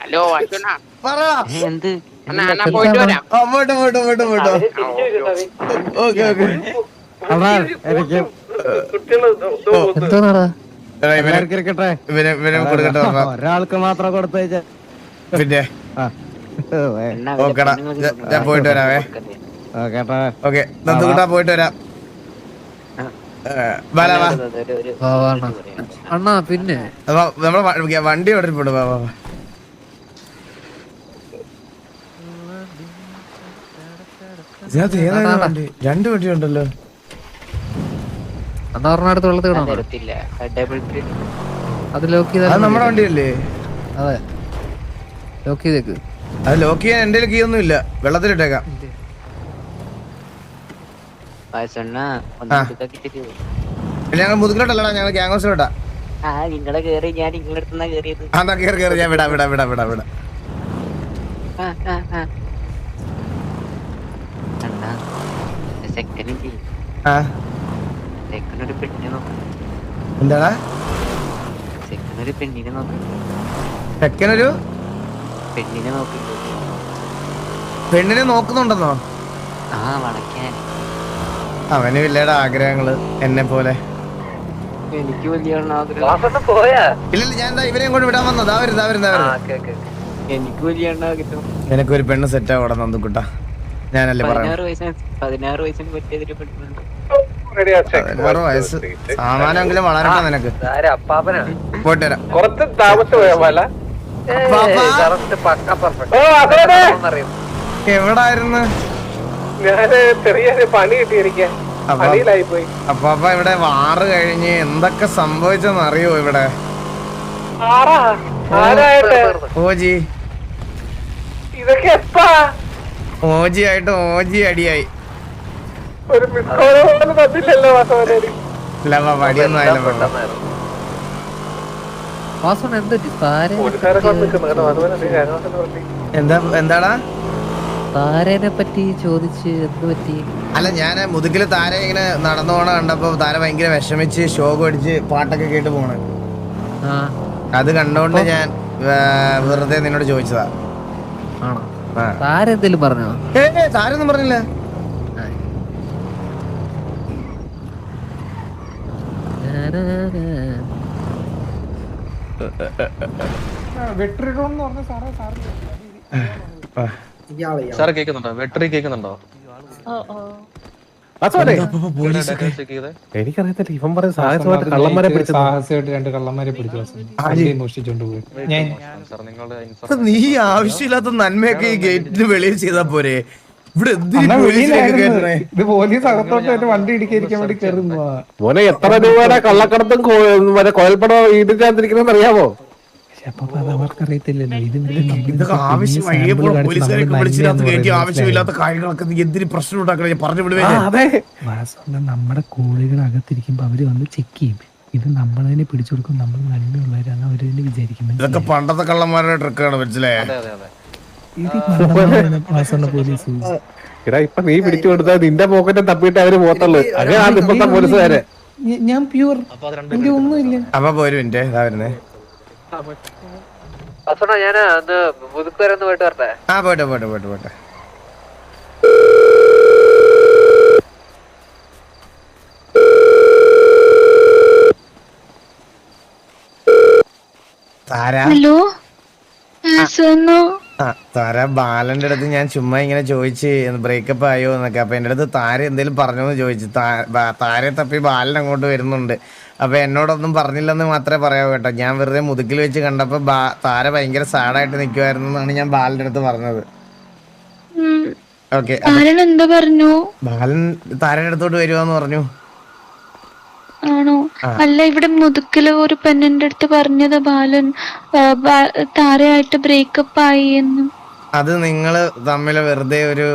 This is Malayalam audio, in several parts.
ഹലോ അശ്വന പറ. എന്ത്? പോയിട്ട് വരാം. ആ, പോട്ടെ പോട്ടെ പോട്ടെ പോട്ടെ ഓക്കെ ഓക്കെ. എന്തോന്നാടാ? ഒരാൾക്ക് മാത്രം കൊടുത്തേച്ച പിന്നെ? ഓക്കെടാ ഞാൻ- പോയിട്ട് വരാവേ. ഓക്കെ നന്ദുകൂട്ടാ പോയിട്ട് വരാം. അണ്ണാ. പിന്നെ? നമ്മളെ വണ്ടി അവിടെ ബാബാ രണ്ട് വണ്ടി ഉണ്ടല്ലോ. അണ്ണാ പറഞ്ഞ അടുത്ത് വെള്ളത്തിൽ കിടന്നോ? അത് ലോക്ക് അത് ചെയ്താൽ നമ്മുടെ വണ്ടിയല്ലേ? അതെ. ലോക്ക് ചെയ്തേക്ക്. അത് ലോക്ക് ചെയ്യാൻ എന്റെ കീ ഒന്നും ഇല്ല വെള്ളത്തിലിട്ടേക്കാം ഞങ്ങൾ മുതുകിലോട്ടല്ലടാ ഞങ്ങൾ ഗ്യാങ്സിലോട്ടാ ആ നിങ്ങളെ കേറി ഞാൻ നിങ്ങളുടെ അടുത്തുനിന്നാ കേറിയത്. ആ എന്നാ കേറി കേറി ഞാൻ വിടാ വിടാ വിടാ വിടാ വിടാ. ആ, ആ, ആ. അണ്ണാ സെക്കൻഡ് ആ. സെക്കൻഡ് ഒരു പെണ്ണിനെ നോക്കുന്നു എന്താടാ? സെക്കൻഡ് ഒരു പെണ്ണിനെ നോക്കുന്നു ചെക്കനൊരു പെണ്ണിനെ നോക്കില്ല പെണ്ണിനെ നോക്കുന്നുണ്ടെന്നോ? ആ വടക്കാൻ അവന് ഇല്ലേടാ ആഗ്രഹങ്ങൾ എന്നെ പോലെ. എനിക്ക് വലിയ ആഗ്രഹം. പോയാ? ഇല്ലില്ല ഞാൻ ദാ ഇവരെയും കൊണ്ട് വിടാൻ വന്നതാ വരുന്നതാ വരുന്നതാ എനിക്ക് വലിയ ആഗ്രഹം. നിനക്കൊരു പെണ്ണ് സെറ്റ് ആവണം നന്ദുക്കുട്ട. ഞാനല്ലേ പറഞ്ഞു പതിനാറ് വയസ്സിന് പറ്റിയതിന് പെണ്ണുണ്ട്. സാമാനെങ്കിലും വളരട്ടെ നിനക്ക്. പോയിട്ട് വരാം കുറച്ച് താമസം എവിടായിരുന്നു? അപ്പാപ്പ ഇവിടെ വാറ് കഴിഞ്ഞ് എന്തൊക്കെ സംഭവിച്ചെന്ന് അറിയോ ഇവിടെ ഓജി. ഇതൊക്കെ എപ്പാ? ഓജി ആയിട്ട് ഓജി അടിയായി. ഒരു മിസ് കോൾ പോലും തന്നില്ലല്ലോ വാസവനേര് എന്താടാ? താരനെ പറ്റി ചോദിച്ച് എന്ത് പറ്റി? അല്ല ഞാൻ മുതുകിൽ താര ഇങ്ങനെ നടന്നു പോണ കണ്ടപ്പോ താര ഭയങ്കര വിഷമിച്ച് ഷോക്ക് അടിച്ച് പാട്ടൊക്കെ കേട്ട് പോണ്. ആ. അത് കണ്ടോണ്ട് ഞാൻ വെറുതെ നിന്നോട് ചോദിച്ചതാ. താര എന്തേലും പറഞ്ഞോ? താരൊന്നും പറഞ്ഞില്ല ആ. ഞാനാ- ആ. സാറേ കേക്കുന്നുണ്ടോ വെട്ടറി കേക്കുന്നുണ്ടോ എനിക്കറിയത്തില്ല ഇവൻ പറയും സാഹസമായിട്ട് കള്ളന്മാരെ പിടിച്ചു സാഹസമായിട്ട് രണ്ട് കള്ളന്മാരെ പിടിച്ചു മോഷ്ടിച്ചോണ്ട് പോയി. നീ ആവശ്യമില്ലാത്ത നന്മയൊക്കെ ഈ ഗേറ്റിന് വെളിയിൽ ചെയ്താ പോരെ? മോനെ എത്ര രൂപയുടെ കള്ളക്കടത്തും മറ്റേ കൊയൽപ്പടം ഈടിക്കാതിരിക്കണമെന്ന് അറിയാമോ ആവശ്യമില്ലാത്ത കാര്യങ്ങളൊക്കെ എന്തിന് പ്രശ്നം ഉണ്ടാക്കണം ഞാൻ പറഞ്ഞു വിടുവേ. നമ്മുടെ കോളികൾ അകത്തിരിക്കുമ്പോ അവർ വന്ന് ചെക്ക് ചെയ്യും. ഇത് നമ്മളതിനെ പിടിച്ചു കൊടുക്കും നമ്മൾ നന്മയുള്ളവരാണ് അവർ തന്നെ വിചാരിക്കുന്നത്. ഇതൊക്കെ പണ്ടത്തെ കള്ളന്മാരുടെ ട്രിക്കാണ് മനസ്സിലായേ? എടാ ഇപ്പൊ നീ പിടിച്ചു കൊടുത്താൽ നിന്റെ പോക്കറ്റ് തപ്പിട്ട് അവർ പോത്തുള്ളു അങ്ങനെയാണ് ഇപ്പത്തെ പോലീസുകാരെ. ഞാൻ പ്യൂർ എന്റെ ഒന്നുമില്ല അപ്പൊ പോരും എന്റെ ഇതാ വരുന്നേ. ഞാൻ പോയിട്ട് വരട്ടെ? ആ പോട്ടെ പോട്ടെ പോട്ടെ പോട്ടെ. ഹലോ? താര ബാലന്റെ അടുത്ത് ഞാൻ ചുമ്മാ ഇങ്ങനെ ചോദിച്ച് ബ്രേക്കപ്പ് ആയോ എന്നൊക്കെ. അപ്പൊ എന്റെ അടുത്ത് താര എന്തെങ്കിലും പറഞ്ഞു എന്ന് ചോദിച്ചു. താരെ തപ്പി ബാലൻ അങ്ങോട്ട് വരുന്നുണ്ട്. അപ്പൊ എന്നോടൊന്നും പറഞ്ഞില്ലെന്ന് മാത്രമേ പറയാവൂ കേട്ടോ. ഞാൻ വെറുതെ മുതുക്കിൽ വെച്ച് കണ്ടപ്പോ താര ഭയങ്കര സാഡായിട്ട് നിൽക്കുമായിരുന്നു എന്നാണ് ഞാൻ ബാലന്റെ അടുത്ത് പറഞ്ഞത്. ഓക്കെ പറഞ്ഞു? ബാലൻ താരയുടെ അടുത്തോട്ട് വരുവാന്ന് പറഞ്ഞു. ആണോ? അല്ല ഇവിടെ മുതുക്കിൽ ഒരു പെണ്ണിന്റെ അടുത്ത് പറഞ്ഞത് ബാലൻ. താരയായിട്ട് ബ്രേക്കപ്പ് ആയി എന്ന്. അത് നിങ്ങൾ തമ്മിൽ വെറുതെ ഒരു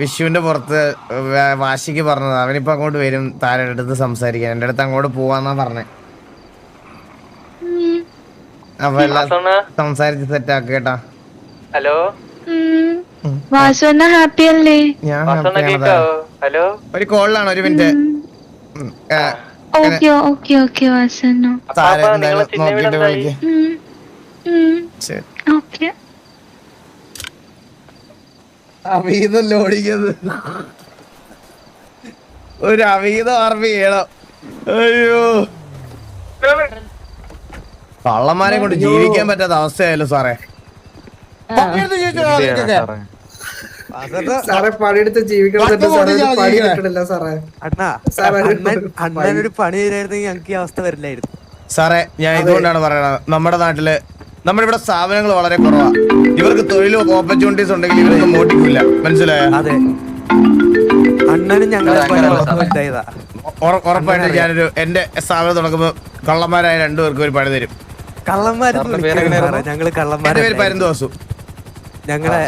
വിഷുവിന്റെ പുറത്ത് വാശിക്ക് പറഞ്ഞത്. അവനിപ്പോ അങ്ങോട്ട് വരും താരയുടെ അടുത്ത് സംസാരിക്കാൻ. എന്റെ അടുത്ത് അങ്ങോട്ട് പോവാന്നാ പറഞ്ഞേ. അപ്പൊ എല്ലാം സംസാരിച്ച് സെറ്റ് ആക്കുക കേട്ടാ. ഹലോ? ഉം. ഹാപ്പി അല്ലേ? ഞാൻ ഹലോ? ഒരു കോളിലാണ് ഒരു മിനിറ്റ്. ഓക്കെ ഓക്കെ ഓക്കെ എന്തായാലും നോക്കിട്ട് വിളിക്ക്. ഓക്കെ. അവീതം ഓടിക്കുന്നത് ഒരു അവീതം ഓർമ്മ ചെയ്യണം. അയ്യോ. കള്ളന്മാരെ കൊണ്ട് ജീവിക്കാൻ പറ്റാത്ത അവസ്ഥയായാലും സാറേ. സാറേ? പണിയെടുത്ത് ജീവിക്കണം പണി തരായിരുന്നെങ്കിൽ ഞങ്ങൾക്ക് ഈ അവസ്ഥ വരില്ലായിരുന്നു. സാറേ ഞാൻ ഇതുകൊണ്ടാണ് പറയണത്. നമ്മുടെ നാട്ടിൽ നമ്മുടെ ഇവിടെ സ്ഥാപനങ്ങൾ വളരെ കുറവാ. ഇവർക്ക് തൊഴിലും ഓപ്പർച്യൂണിറ്റീസ് ഉണ്ടെങ്കിൽ ഇവർക്ക് മോട്ടിക്കില്ല മനസ്സിലായോ? അതെ. അണ്ണനും ഞങ്ങളെ ഉറപ്പായിട്ടും ഞാനൊരു എന്റെ സ്ഥാപനം തുടങ്ങുമ്പോ കള്ളന്മാരായ രണ്ടുപേർക്കും ഒരു പണി തരും. കള്ളന്മാര് ഞങ്ങൾ കള്ളന്മാരെ പരന്തോസു. ഞങ്ങളെ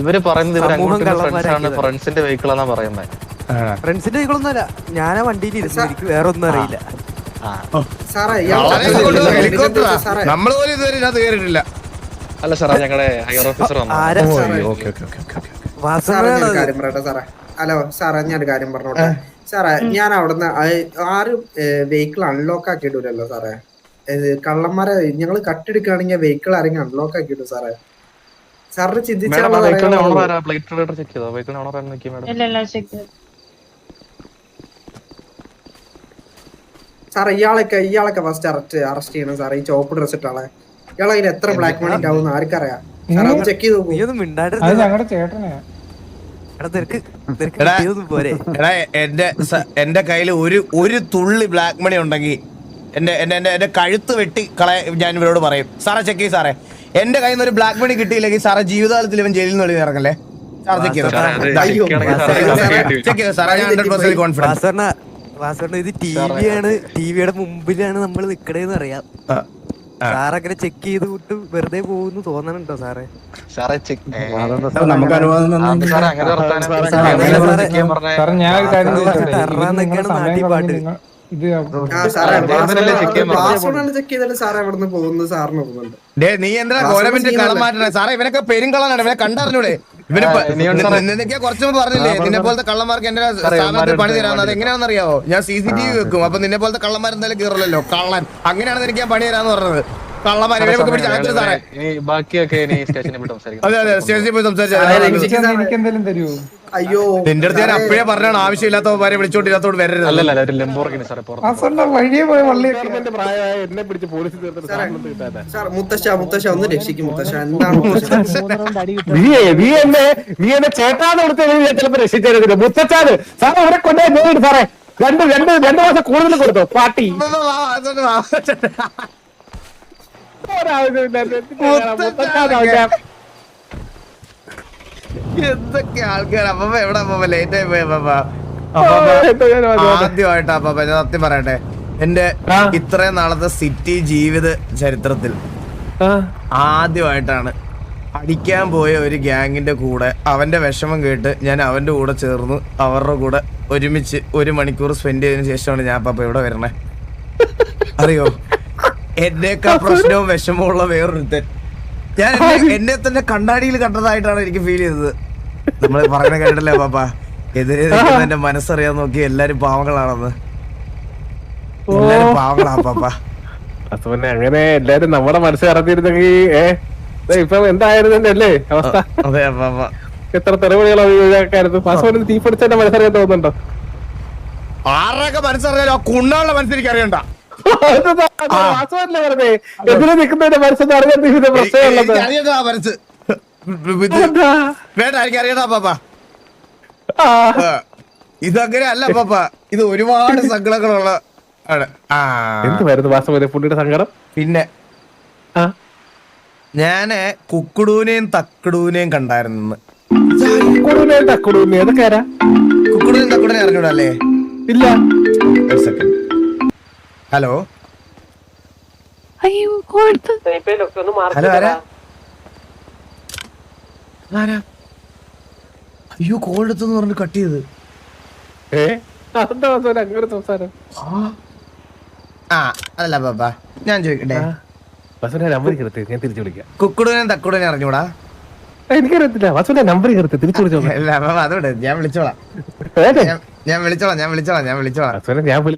ഇവർ പറയുന്നത് ഇവർ സമൂഹം ഫ്രണ്ട്സ് ആണ് ഫ്രണ്ട്സിന്റെ വെഹിക്കിൾ എന്നാ പറയുന്നത് ഫ്രണ്ട്സിന്റെ വണ്ടിയിൽ ഇരുന്നു വേറെ ഒന്നും അറിയില്ല. നമ്മൾ പോലും ഇതുവരെ ഇതിനകത്ത് കയറിയിട്ടില്ല. അല്ല സാറേ ഞങ്ങളുടെ ഹയർ ഓഫീസർ ആരാ ഓക്കെ ഓക്കെ ഓക്കെ ഓക്കെ സാറേ വാസനാണ് കാര്യം പറയട്ടെ സാറേ? ഹലോ സാറേ ഞാനൊരു കാര്യം പറഞ്ഞോട്ടെ. സാറേ ഞാൻ അവിടുന്ന് ആറ് ആരും വെഹിക്കിൾ അൺലോക്ക് ആക്കി ഇടൂലല്ലോ സാറേ. കള്ളന്മാരെ ഞങ്ങൾ കട്ടെടുക്കുകയാണെങ്കിൽ വെഹിക്കിൾ ആരെങ്കിലും അൺലോക്ക് ആക്കി ഇടും സാറേ? സാറിന് ചിന്തിച്ചാൽ സാറേ ഇയാളൊക്കെ ഇയാളൊക്കെ ഫസ്റ്റ് അറസ്റ്റ് അറസ്റ്റ് ചെയ്യണം സാറേ ഈ ചോപ്പ് ഡ്രസ് ഇട്ടാളെ ഇയാളെ അതിന് എത്ര ബ്ലാക്ക് മണി ഉണ്ടാവും ആർക്കറിയാം? ചെക്ക് ചെയ്ത് ഞങ്ങളുടെ ചേട്ടനെയാ എന്റെ എന്റെ കയ്യിൽ ഒരു ഒരു തുള്ളി ബ്ലാക്ക് മണി ഉണ്ടെങ്കിൽ എന്റെ എന്റെ എന്റെ എന്റെ കഴുത്ത് വെട്ടി കളയ ഞാൻ ഇവരോട് പറയും. സാറേ ചെക്ക് ചെയ്യും സാറേ. എന്റെ കയ്യിൽ നിന്ന് ഒരു ബ്ലാക്ക് മണി കിട്ടിയില്ലെങ്കിൽ സാറേ ജീവിതകാലത്തിൽ ഇവൻ ജയിലിൽ നിന്ന് വെളിയിൽ ഇറങ്ങല്ലേ? ഇത് ടി വിയാണ് ആണ്. ടിവിയുടെ മുമ്പിലാണ് നമ്മൾ നിക്കണേന്ന് അറിയാം. സാറങ്ങനെ ചെക്ക് ചെയ്ത് വിട്ട് വെറുതെ പോകുന്നു തോന്നണുണ്ടോ സാറേ? സാറേ ചെക്ക് നമുക്ക് അനുവാദം നീ എന്താ ഗവൺമെന്റ് കളം മാറ്റണേ സാറേ ഇവനൊക്കെ പെരും പെരുങ്കളാണ് ഇവനെ കണ്ടറിഞ്ഞൂടെ? ഇവന് കുറച്ച് മുമ്പ് പറഞ്ഞില്ലേ? നിന്നെ പോലത്തെ കള്ളന്മാർക്ക് എന്റെ സ്ഥാപനത്തിൽ പണി അത് എങ്ങനെയാണെന്ന് അറിയാവോ ഞാൻ സി സി ടി വി വെക്കും. അപ്പൊ നിന്നെ പോലത്തെ കള്ളന്മാർ എന്തായാലും കീറലല്ലോ കള്ളൻ. അങ്ങനെയാണ് എനിക്ക് ഞാൻ പണി തരാന്ന് പറഞ്ഞത്. ബാക്കിയൊക്കെ ഇനി സ്റ്റേഷനിൽ പോയി സംസാരിക്കാം അയ്യോ നിന്റെ അടുത്ത് ഞാൻ അപ്പോഴേ പറഞ്ഞാണ് ആവശ്യമില്ലാത്തവരെ വിളിച്ചോണ്ടില്ലാത്തോട് വരരുത് അല്ലല്ല ഒരു ലെമ്പോർഗിനി സാറേ പുറത്ത് വാസണ്ണ വഴിയെ പോയ വള്ളിയൊക്കെ പ്രായമായ എന്നെ പിടിച്ച് പോലീസ് തീർത്തിട്ട് സാറിന് കിട്ടാതെ സാർ മുത്തശ്ശ മുത്തശ്ശ ഒന്ന് രക്ഷിക്കും മുത്തശ്ശ എന്താണ് മുത്തശ്ശ നീ നീ എന്നെ നീ എന്നെ ചേട്ടാന്ന് കൊടുത്ത ഞാൻ ചിലപ്പോ രക്ഷിച്ചിരുന്നില്ല മുത്തച്ഛാന് സാറേ അവരെ കൊണ്ടേ നേരിട്ട് സാറേ രണ്ട് രണ്ട് രണ്ട് മാസം കൂടുതൽ കൊടുത്തു പാട്ടി എന്തൊക്കെ ആൾക്കാർ അപ്പ എവിടെ അപ്പ ലേറ്റ് ആയി പോയ അപ്പ ആദ്യമായിട്ട് അപ്പ ഞാൻ സത്യം പറയട്ടെ. എന്റെ. ഇത്രയും നാളത്തെ സിറ്റി ജീവിത ചരിത്രത്തിൽ ആദ്യമായിട്ടാണ് അടിക്കാൻ പോയ ഒരു ഗ്യാങ്ങിന്റെ കൂടെ അവന്റെ വിഷമം കേട്ട് ഞാൻ അവന്റെ കൂടെ ചേർന്ന് അവരുടെ കൂടെ ഒരുമിച്ച് ഒരു മണിക്കൂർ സ്പെൻഡ് ചെയ്തതിനു ശേഷമാണ് ഞാൻ പപ്പ ഇവിടെ വരണേ. അറിയോ? എന്നേക്കാ പ്രശ്നവും വിഷമവും ഉള്ള വേറൊരുത്തൻ ഞാൻ എന്നെ- തന്നെ കണ്ണാടിയിൽ കണ്ടതായിട്ടാണ് എനിക്ക് ഫീൽ ചെയ്തത്. നമ്മൾ പറഞ്ഞ കണ്ടല്ലേ പാപ്പാ? എതിരെ എന്റെ മനസ്സറിയാൻ നോക്കി എല്ലാരും പാവങ്ങളാണെന്ന്. എല്ലാരും പാവങ്ങളാ പാപ്പ. പിന്നെ അങ്ങനെ എല്ലാരും നമ്മുടെ മനസ്സ് അറിഞ്ഞിരുന്നെങ്കിൽ ഏ? ദേ ഇപ്പൊ എന്തായിരുന്നു അല്ലേ അവസ്ഥ? അതെ പാപ്പ. എത്ര തെളിവുകൾ ഒഴിവാക്കായിരുന്നു പാസ്പോർട്ടിന് തീ പിടിച്ച മനസ്സറിയാൻ തോന്നുന്നുണ്ടോ? ആരൊക്കെ മനസ്സറിയാലോ കുണ്ണാളുടെ മനസ്സിലേക്ക് അറിയണ്ട എതിരെ നിൽക്കുന്നതിന്റെ മനസ്സെന്ന് അറിയാൻ ഇത് പ്രശ്നമുള്ളത് എനിക്ക് ആ മനസ്സ്. ഇത് എന്താ? വേണ്ട എനിക്ക് അറിയണ്ട പാപ്പ. ആ, ആ, ഇതങ്ങനെ അല്ല പാപ്പ. ഇത് ഒരുപാട് സങ്കടങ്ങളുള്ള ആണ്. വരുന്നു വരെ പുള്ളിയുടെ സങ്കടം? പിന്നെ ഞാൻ കുക്കുടൂനെയും തക്കടൂനെയും കണ്ടായിരുന്നു കുടുംബേ തക്കുടുമ്പേ അതൊക്കെ ആരാ? കുക്കുടൂനെയും തക്കടൂനെയും ഇല്ല. ഒരു സെക്കൻഡ് ഹലോ അയ്യോ കൊടുത്തു ഹലോ ആരാ? ആരാ? അയ്യോ കോൾ എടുത്തെന്ന് പറഞ്ഞു കട്ട് ചെയ്ത്. ആ. അതല്ല ബാബാ. ഞാൻ ചോദിക്കട്ടെ? വസുവിന്റെ നമ്പർ കയറി ഞാൻ തിരിച്ചു വിളിക്കാം. കുക്കുടുവിനും തക്കുടുവിനും അറിഞ്ഞൂടാ? എനിക്കറിയത്തില്ല. വസുവിന്റെ നമ്പർ കയറി തിരിച്ചു വിളിച്ചോ അല്ല അതോടെ ഞാൻ വിളിച്ചോളാം? ഞാൻ- വിളിച്ചോളാം ഞാൻ വിളിച്ചോളാം ഞാൻ വിളിച്ചോളാം. ഞാൻ വിളി